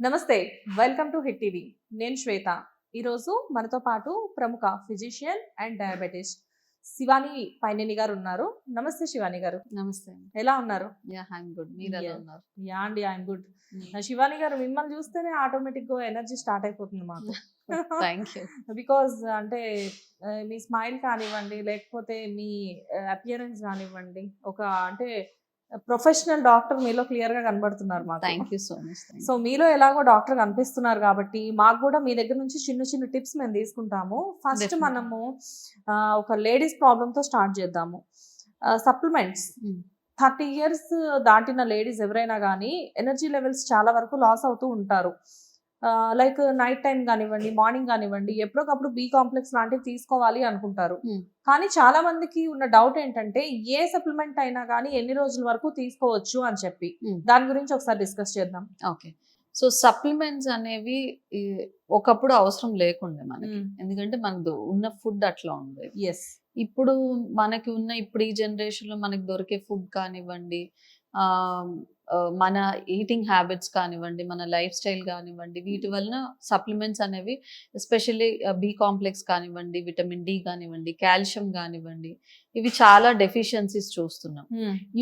నమస్తే welcome to hit TV. నేను శ్వేత. ఈరోజు మనతో పాటు ప్రముఖ physician and diabetes Shivani Paineni garu ఉన్నారు. నమస్తే శివాని గారు. నమస్తే ఎలా ఉన్నారు? Yeah I'm good. మీరు ఎలా. ఉన్నారు? యా అండి ఐఎమ్ గుడ్. శివాని గారు మిమ్మల్ని చూస్తేనే ఆటోమేటిక్గా ఎనర్జీ స్టార్ట్ అయిపోతుంది మాకు. థ్యాంక్ యూ బికాజ్ అంటే మీ స్మైల్ కానివ్వండి లేకపోతే మీ అపియరెన్స్ కానివ్వండి ఒక అంటే ప్రొఫెషనల్ డాక్టర్ మీలో క్లియర్గా కనబడుతున్నారు మాకు. Thank you so much so మీలో ఎలాగో డాక్టర్ కనిపిస్తున్నారు కాబట్టి మాకు కూడా మీ దగ్గర నుంచి చిన్న చిన్న టిప్స్ మేము తీసుకుంటాము. ఫస్ట్. మనము ఒక లేడీస్తో స్టార్ట్ చేద్దాము. సప్లిమెంట్స్. Mm. థర్టీ ఇయర్స్ దాటిన లేడీస్ ఎవరైనా కానీ ఎనర్జీ లెవెల్స్ చాలా వరకు లాస్ అవుతూ ఉంటారు. లైక్ నైట్ టైం కానివ్వండి మార్నింగ్ కానివ్వండి ఎప్పటికప్పుడు బి కాంప్లెక్స్ లాంటివి తీసుకోవాలి అనుకుంటారు. Hmm. కానీ చాలా మందికి ఉన్న డౌట్ ఏంటంటే ఏ సప్లిమెంట్ అయినా కానీ ఎన్ని రోజుల వరకు తీసుకోవచ్చు అని చెప్పి. Hmm. దాని గురించి ఒకసారి డిస్కస్ చేద్దాం. ఓకే సో సప్లిమెంట్స్ అనేవి ఒకప్పుడు అవసరం లేకుండే మనకి. ఎందుకంటే మనకు ఉన్న ఫుడ్ అట్లా ఉండేది ఎస్ ఇప్పుడు మనకి ఉన్న ఇప్పుడు ఈ జనరేషన్లో మనకి దొరికే ఫుడ్ కానివ్వండి మన ఈటింగ్ హ్యాబిట్స్ కానివ్వండి మన లైఫ్ స్టైల్ కానివ్వండి వీటి వలన సప్లిమెంట్స్ అనేవి ఎస్పెషల్లీ బి కాంప్లెక్స్ కానివ్వండి విటమిన్ డి కానివ్వండి కాల్షియం కానివ్వండి ఇవి చాలా డెఫిషియన్సీస్ చూస్తున్నాం.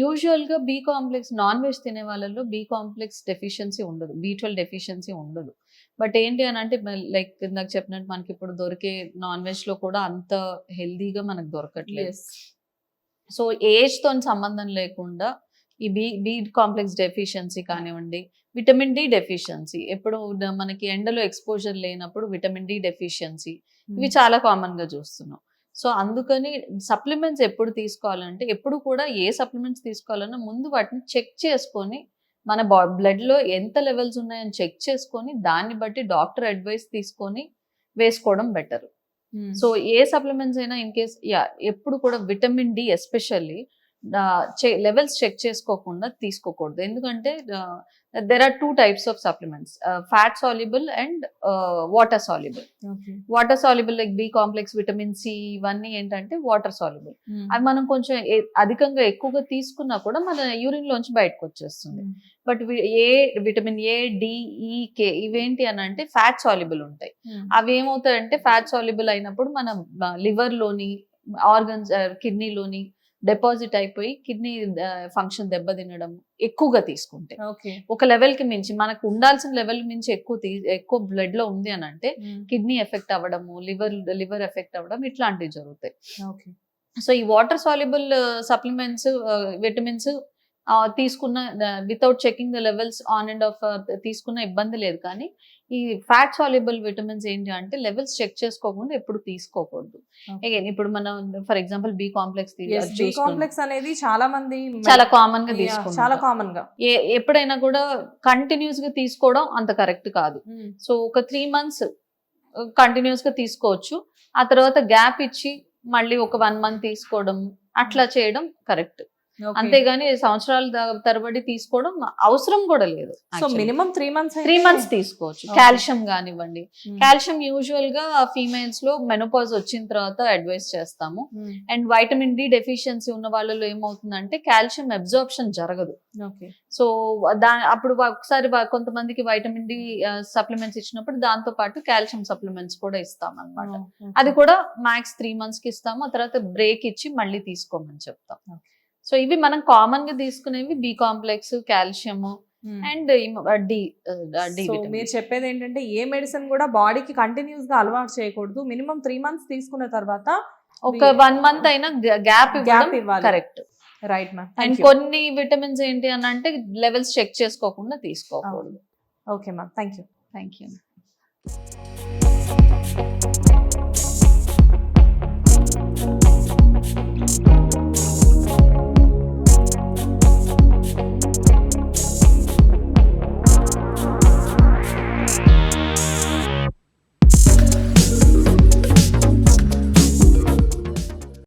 యూజువల్గా బి కాంప్లెక్స్ నాన్ వెజ్ తినే వాళ్ళలో బి కాంప్లెక్స్ డెఫిషియన్సీ ఉండదు. బి ట్వెల్వ్ డెఫిషియన్సీ ఉండదు. బట్ ఏంటి అని అంటే లైక్ ఇందాక చెప్పినట్టు మనకి ఇప్పుడు దొరికే నాన్ వెజ్లో కూడా అంత హెల్దీగా మనకు దొరకట్లేదు. సో ఏజ్తో సంబంధం లేకుండా ఈ బి బి కాంప్లెక్స్ డెఫిషియన్సీ కానివ్వండి విటమిన్ డి డెఫిషియన్సీ. ఎప్పుడు మనకి ఎండలో ఎక్స్పోజర్ లేనప్పుడు విటమిన్ డి డెఫిషియన్సీ. ఇవి చాలా కామన్గా చూస్తున్నాం. సో అందుకని సప్లిమెంట్స్ ఎప్పుడు తీసుకోవాలంటే ఎప్పుడు కూడా ఏ సప్లిమెంట్స్ తీసుకోవాలన్నా ముందు వాటిని చెక్ చేసుకొని మన బా blood లో ఎంత లెవెల్స్ ఉన్నాయని చెక్ చేసుకొని దాన్ని బట్టి డాక్టర్ అడ్వైస్ తీసుకొని వేసుకోవడం బెటర్. సో ఏ సప్లిమెంట్స్ అయినా ఇన్ కేస్ యా ఎప్పుడు కూడా vitamin D especially levels check చేసుకోకుండా తీసుకోకూడదు. ఎందుకంటే there are two types of supplements fat soluble and water soluble water soluble like B complex vitamin C ఇవన్నీ ఏంటంటే వాటర్ సాల్యుబుల్ అవి మనం కొంచెం అధికంగా ఎక్కువగా తీసుకున్నా కూడా మన యూరిన్ లోంచి బయటకు వచ్చేస్తుంది. But A vitamin A D E K ఇవేంటి అని అంటే ఫ్యాట్ సాల్యుబుల్ ఉంటాయి. అవి ఏమవుతాయంటే ఫ్యాట్ సాల్యుబుల్ అయినప్పుడు మన లివర్లోని ఆర్గన్స్ కిడ్నీలోని డిపాజిట్ అయిపోయి కిడ్నీ ఫంక్షన్ దెబ్బతినడం ఎక్కువగా తీసుకుంటే. ఒక లెవెల్కి మించి మనకు ఉండాల్సిన లెవెల్ మించి ఎక్కువ ఎక్కువ బ్లడ్లో ఉంది అని అంటే కిడ్నీ ఎఫెక్ట్ అవ్వడము లివర్ లివర్ ఎఫెక్ట్ అవ్వడం ఇట్లాంటివి జరుగుతాయి. ఓకే. సో ఈ వాటర్ సాల్యుబుల్ సప్లిమెంట్స్ విటమిన్స్ తీసుకున్న without checking the levels on and off తీసుకున్న ఇబ్బంది లేదు కానీ ఈ ఫ్యాట్ సాల్యుబుల్ విటమిన్స్ ఏంటి అంటే లెవెల్స్ చెక్ చేసుకోకుండా ఎప్పుడు తీసుకోకూడదు. అగైన్ ఇప్పుడు మనం for example B complex B complex అనేది చాలా మంది చాలా కామన్గా Yeah, చాలా కామన్గా. ఎప్పుడైనా కూడా కంటిన్యూస్గా తీసుకోవడం అంత కరెక్ట్ కాదు. సో ఒక త్రీ మంత్స్ కంటిన్యూస్గా తీసుకోవచ్చు. ఆ తర్వాత గ్యాప్ ఇచ్చి మళ్ళీ ఒక వన్ మంత్ తీసుకోవడం అట్లా చేయడం కరెక్ట్ అంతేగాని సంవత్సరాల తరబడి తీసుకోవడం అవసరం కూడా లేదు so minimum three months three months తీసుకోవచ్చు. కాల్షియం కానివ్వండి. కాల్షియం యూజువల్గా ఫీమేల్స్లో మెనోపాజ్ వచ్చిన తర్వాత అడ్వైస్ చేస్తాము. అండ్ వైటమిన్ డి డెఫిషియన్సీ ఉన్న వాళ్ళలో ఏమవుతుందంటే కాల్షియం అబ్జార్ప్షన్ జరగదు. ఓకే. సో దా అప్పుడు ఒకసారి కొంతమందికి వైటమిన్ డి సప్లిమెంట్స్ ఇచ్చినప్పుడు దాంతో పాటు కాల్షియం సప్లిమెంట్స్ కూడా ఇస్తాం అనమాట అది కూడా మ్యాక్స్ త్రీ మంత్స్కి ఇస్తాము. ఆ తర్వాత బ్రేక్ ఇచ్చి మళ్ళీ తీసుకోమని చెప్తాం. సో ఇవి మనం కామన్గా తీసుకునేవి B complex calcium and D మీరు చెప్పేది ఏంటంటే ఏ మెడిసిన్ కూడా బాడీకి కంటిన్యూస్గా అలవాటు చేయకూడదు. మినిమం త్రీ మంత్స్ తీసుకున్న తర్వాత ఒక వన్ మంత్ అయినా గ్యాప్ గ్యాప్ ఇవ్వాలి. కరెక్ట్ రైట్ మ్యామ్ అండ్ కొన్ని విటమిన్స్ ఏంటి అని అంటే లెవెల్స్ చెక్ చేసుకోకుండా తీసుకోకూడదు. Okay ma'am thank you thank you